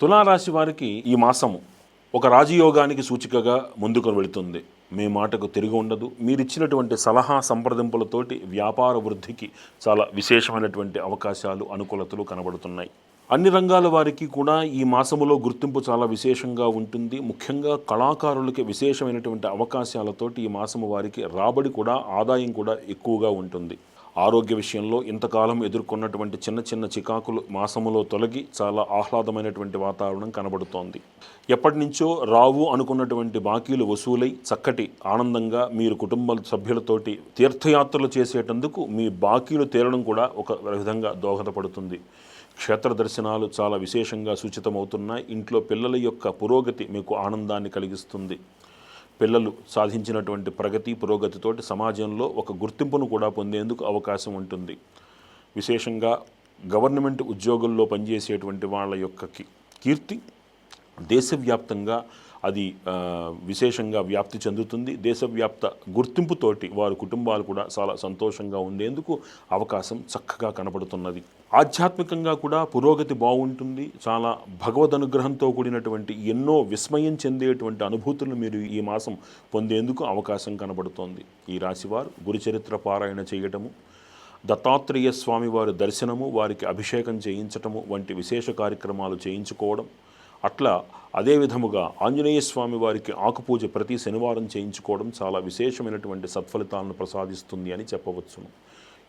తులారాశి వారికి ఈ మాసము ఒక రాజయోగానికి సూచికగా ముందుకు వెళుతుంది. మీ మాటకు తిరిగి ఉండదు. మీరిచ్చినటువంటి సలహా సంప్రదింపులతోటి వ్యాపార వృద్ధికి చాలా విశేషమైనటువంటి అవకాశాలు అనుకూలతలు కనబడుతున్నాయి. అన్ని రంగాల వారికి కూడా ఈ మాసములో గుర్తింపు చాలా విశేషంగా ఉంటుంది. ముఖ్యంగా కళాకారులకి విశేషమైనటువంటి అవకాశాలతోటి ఈ మాసము వారికి రాబడి కూడా ఆదాయం కూడా ఎక్కువగా ఉంటుంది. ఆరోగ్య విషయంలో ఇంతకాలం ఎదుర్కొన్నటువంటి చిన్న చిన్న చికాకులు మాసములో తొలగి చాలా ఆహ్లాదమైనటువంటి వాతావరణం కనబడుతోంది. ఎప్పటి నుంచో రావు అనుకున్నటువంటి బాకీలు వసూలై చక్కటి ఆనందంగా మీరు కుటుంబ సభ్యులతోటి తీర్థయాత్రలు చేసేటందుకు మీ బాకీలు తీరడం కూడా ఒక విధంగా దోహదపడుతుంది. క్షేత్ర దర్శనాలు చాలా విశేషంగా సూచితమవుతున్నాయి. ఇంట్లో పిల్లల యొక్క పురోగతి మీకు ఆనందాన్ని కలిగిస్తుంది. పిల్లలు సాధించినటువంటి ప్రగతి పురోగతితోటి సమాజంలో ఒక గుర్తింపును కూడా పొందేందుకు అవకాశం ఉంటుంది. విశేషంగా గవర్నమెంట్ ఉద్యోగుల్లో పనిచేసేటువంటి వాళ్ళ యొక్క కీర్తి దేశవ్యాప్తంగా అది విశేషంగా వ్యాప్తి చెందుతుంది. దేశవ్యాప్త గుర్తింపుతోటి వారి కుటుంబాలు కూడా చాలా సంతోషంగా ఉండేందుకు అవకాశం చక్కగా కనబడుతున్నది. ఆధ్యాత్మికంగా కూడా పురోగతి బాగుంటుంది. చాలా భగవద్ అనుగ్రహంతో కూడినటువంటి ఎన్నో విస్మయం చెందేటువంటి అనుభూతులను మీరు ఈ మాసం పొందేందుకు అవకాశం కనబడుతోంది. ఈ రాశివారు గురుచరిత్ర పారాయణ చేయటము దత్తాత్రేయ స్వామి వారి దర్శనము వారికి అభిషేకం చేయించటము వంటి విశేష కార్యక్రమాలు చేయించుకోవడం అట్లా అదే విధముగా ఆంజనేయ స్వామి వారికి ఆకుపూజ ప్రతి శనివారం చేయించుకోవడం చాలా విశేషమైనటువంటి సత్ఫలితాలను ప్రసాదిస్తుంది అని చెప్పవచ్చును.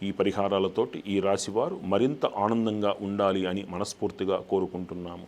ఈ పరిహారాలతోటి ఈ రాశివారు మరింత ఆనందంగా ఉండాలి అని మనస్ఫూర్తిగా కోరుకుంటున్నాము.